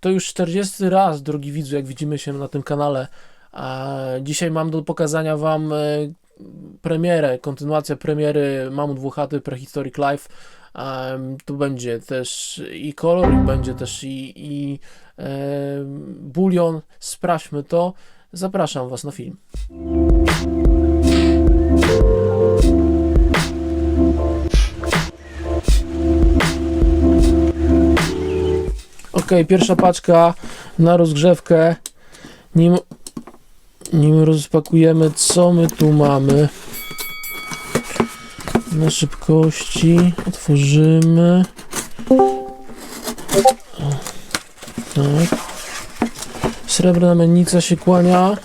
To już 40 raz, drogi widzu, jak widzimy się na tym kanale. A dzisiaj mam do pokazania Wam e, premierę, kontynuację premiery Mamut Włochaty Prehistoric Life. Tu będzie też i kolor, będzie też i, i e, bulion. Sprawdźmy to. Zapraszam Was na film. Ok, pierwsza paczka na rozgrzewkę. Nim, nim rozpakujemy, co my tu mamy. Na szybkości otworzymy. Tak. Srebrna mennica się kłania.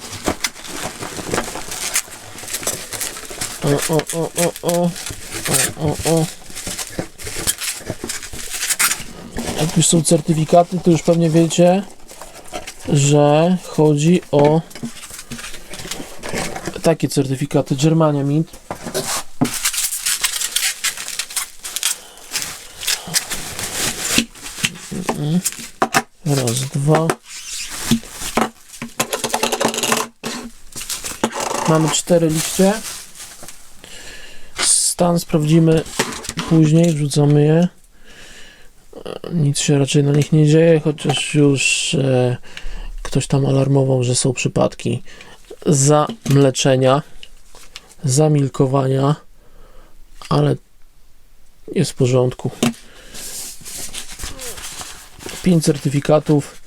O, o, o, o, o. O, o, o. Jak już są certyfikaty, to już pewnie wiecie, że chodzi o takie certyfikaty Germania Mint. Raz, dwa. Mamy cztery liście. Stan sprawdzimy później, wrzucamy je. Nic się raczej na nich nie dzieje, chociaż już e, ktoś tam alarmował, że są przypadki zamleczenia, zamilkowania, ale jest w porządku. Pięć certyfikatów.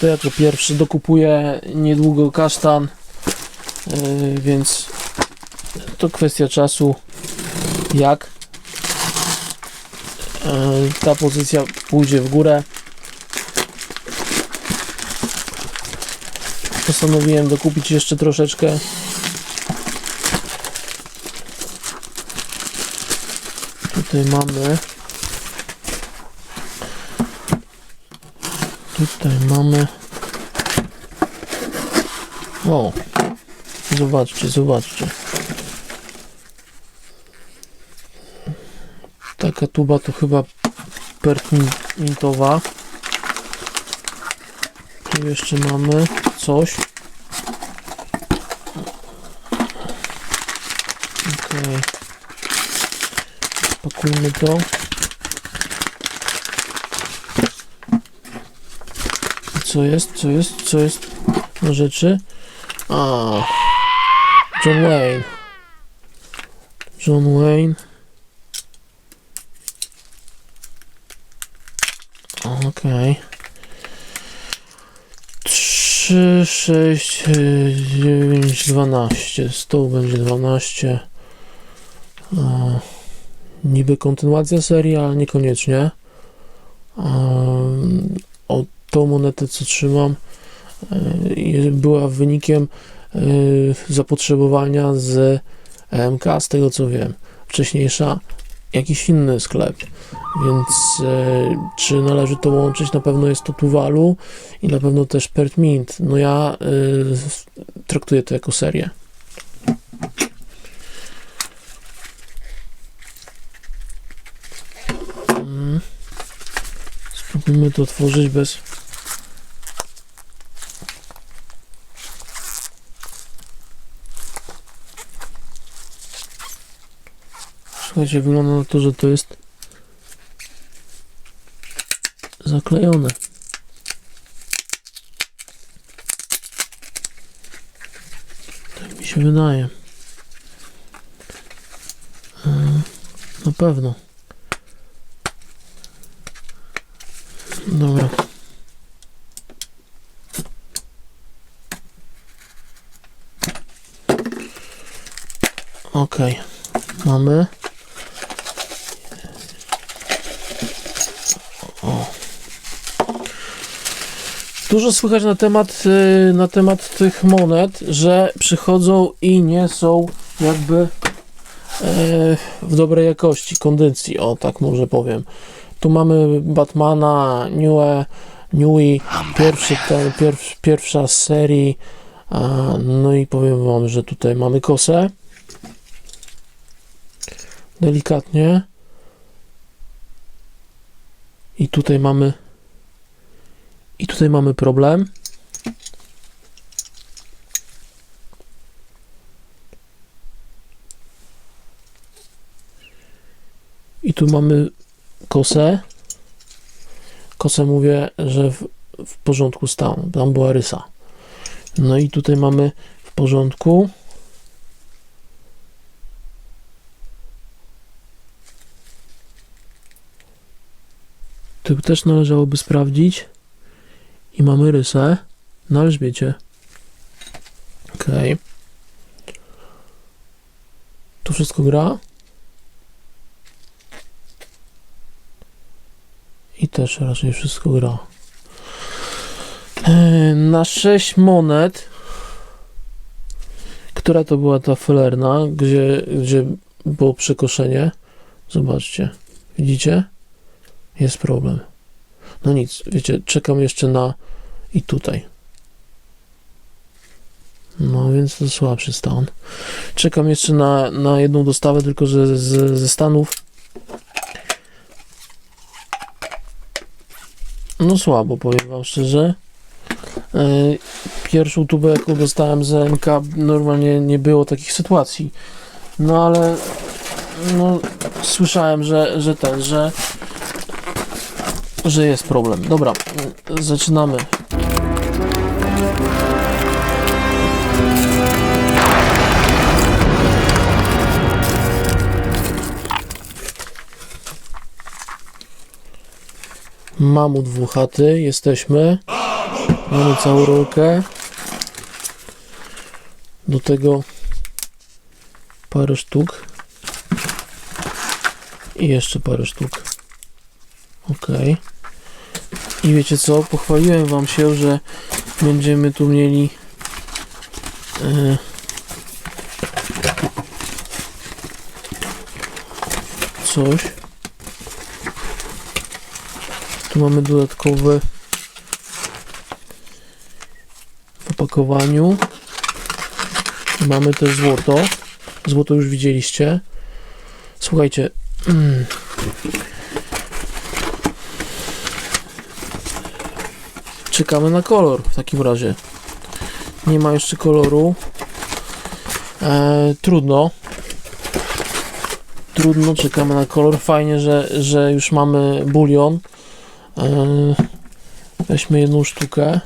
To jako pierwszy dokupuję niedługo kasztan, e, więc to kwestia czasu, jak ta pozycja pójdzie w górę. Postanowiłem dokupić jeszcze troszeczkę. Tutaj mamy. Tutaj mamy. O, zobaczcie, zobaczcie. Taka tuba to chyba pertintowa. Tu jeszcze mamy coś. Okej. Pakujmy to. Co jest? Co jest? Co jest na rzeczy? A. John Wayne. John Wayne. Okej. 3, 6, 9, 12. Z tyłu będzie 12. E, niby kontynuacja serii, ale niekoniecznie. E, o tą monetę, co trzymam, e, była wynikiem e, zapotrzebowania z MK, z tego co wiem. Wcześniejsza jakiś inny sklep. Więc e, czy należy to łączyć? Na pewno jest to Tuvalu i na pewno też Pert Mint. No ja e, traktuję to jako serię. Mm. Spróbujmy to otworzyć bez. Słuchajcie, wygląda na to, że to jest zaklejone. Tak mi się wydaje. E, Na pewno. Dobra. Okej. Mamy. Dużo słychać na temat, y, na temat tych monet, że przychodzą i nie są jakby e, w dobrej jakości, kondycji, o tak może powiem. Tu mamy Batmana, Newe, Newy, pierwszy, ten, pierw, pierwsza z serii, no i powiem wam, że tutaj mamy kosę. Delikatnie. I tutaj mamy tutaj mamy problem. I tu mamy kosę. Kosę mówię, że w, w porządku stałą. Tam była rysa. No i tutaj mamy w porządku. Tu też należałoby sprawdzić. I mamy rysę na Elżbiecie. Okej. Tu wszystko gra. I też raczej wszystko gra. E, Na 6 monet, która to była ta felerna, gdzie, gdzie było przekoszenie. Zobaczcie. Widzicie? Jest problem. No nic, wiecie, czekam jeszcze na i tutaj. No więc to słabszy stan. Czekam jeszcze na, na jedną dostawę, tylko że z, ze Stanów. No słabo, powiem wam szczerze. E, Pierwszą tubę, jaką dostałem z MK, normalnie nie było takich sytuacji. No ale no, słyszałem, że, że ten, że że jest problem. Dobra, zaczynamy. Mamut włochaty, jesteśmy. Mamy całą rolkę. Do tego parę sztuk. I jeszcze parę sztuk. Okej. I wiecie co? Pochwaliłem wam się, że będziemy tu mieli e, coś. Tu mamy dodatkowe w opakowaniu. Mamy też złoto. Złoto już widzieliście. Słuchajcie. Mm. Czekamy na kolor w takim razie. Nie ma jeszcze koloru. E, trudno. Trudno, czekamy na kolor. Fajnie, że, że już mamy bulion. E, weźmy jedną sztukę.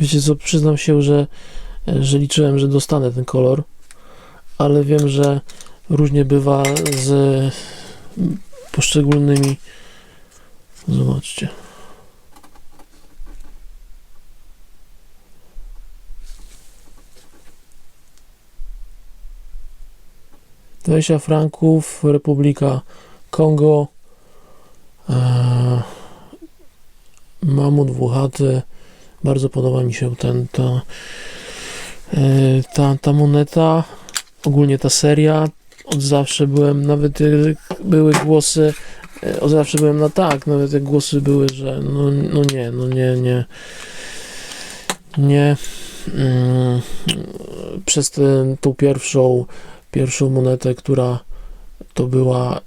Wiecie co, przyznam się, że, że liczyłem, że dostanę ten kolor, ale wiem, że różnie bywa z poszczególnymi. Zobaczcie. Dwadzieścia franków, Republika Kongo, eee, Mamut Włochaty, bardzo podoba mi się ten, ta, e, ta, ta moneta, ogólnie ta seria. Od zawsze byłem, nawet były głosy, e, od zawsze byłem na tak, nawet jak głosy były, że no, no nie, no nie, nie, nie. Mm, przez tę tą pierwszą, pierwszą monetę, która to była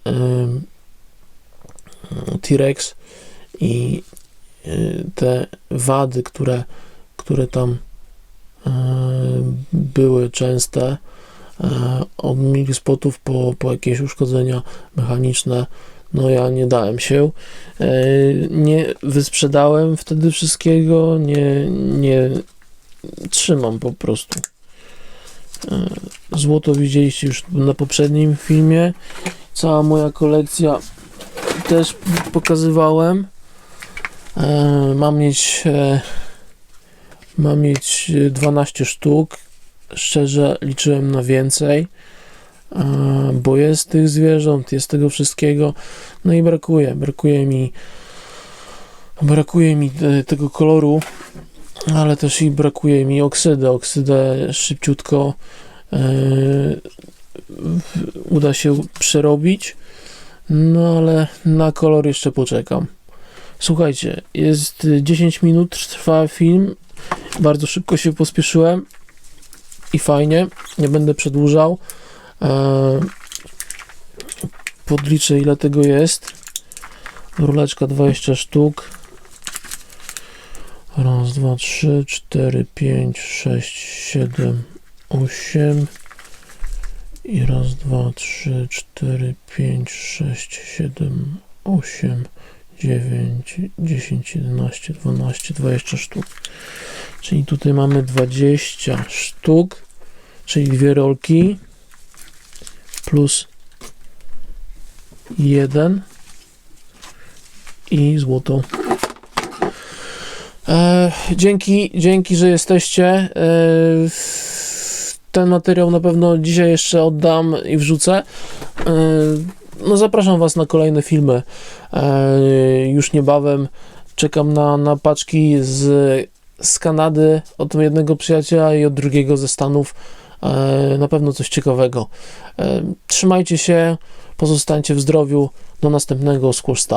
T-Rex i y, te wady, które, które tam e, były częste, e, od mil spotów po, po jakieś uszkodzenia mechaniczne, no ja nie dałem się. E, Nie wysprzedałem wtedy wszystkiego, nie, nie trzymam po prostu. E, Złoto widzieliście już na poprzednim filmie. Cała moja kolekcja też pokazywałem. E, Mam mieć mam mieć 12 sztuk. Szczerze liczyłem na więcej, bo jest tych zwierząt, jest tego wszystkiego. No i brakuje, brakuje mi brakuje mi e, tego koloru, ale też i brakuje mi oksydy. Oksydę szybciutko w- uda się przerobić. No ale na kolor jeszcze poczekam. Słuchajcie, jest y, 10 minut, trwa film. Bardzo szybko się pospieszyłem i fajnie. Nie będę przedłużał. E, Podliczę ile tego jest. Ruleczka 20 sztuk. Raz, dwa, trzy, cztery, pięć, sześć, siedem, osiem. I raz, dwa, trzy, cztery, pięć, sześć, siedem, osiem, dziewięć, dziesięć, jedenaście, dwanaście, dwadzieścia sztuk. Czyli tutaj mamy 20 sztuk, czyli dwie rolki plus jeden i złoto. E, dzięki, dzięki, że jesteście. E, ten materiał na pewno dzisiaj jeszcze oddam i wrzucę. E, no zapraszam Was na kolejne filmy. E, już niebawem czekam na, na paczki z, z Kanady od jednego przyjaciela i od drugiego ze Stanów. E, na pewno coś ciekawego. E, trzymajcie się, pozostańcie w zdrowiu. Do następnego Squash.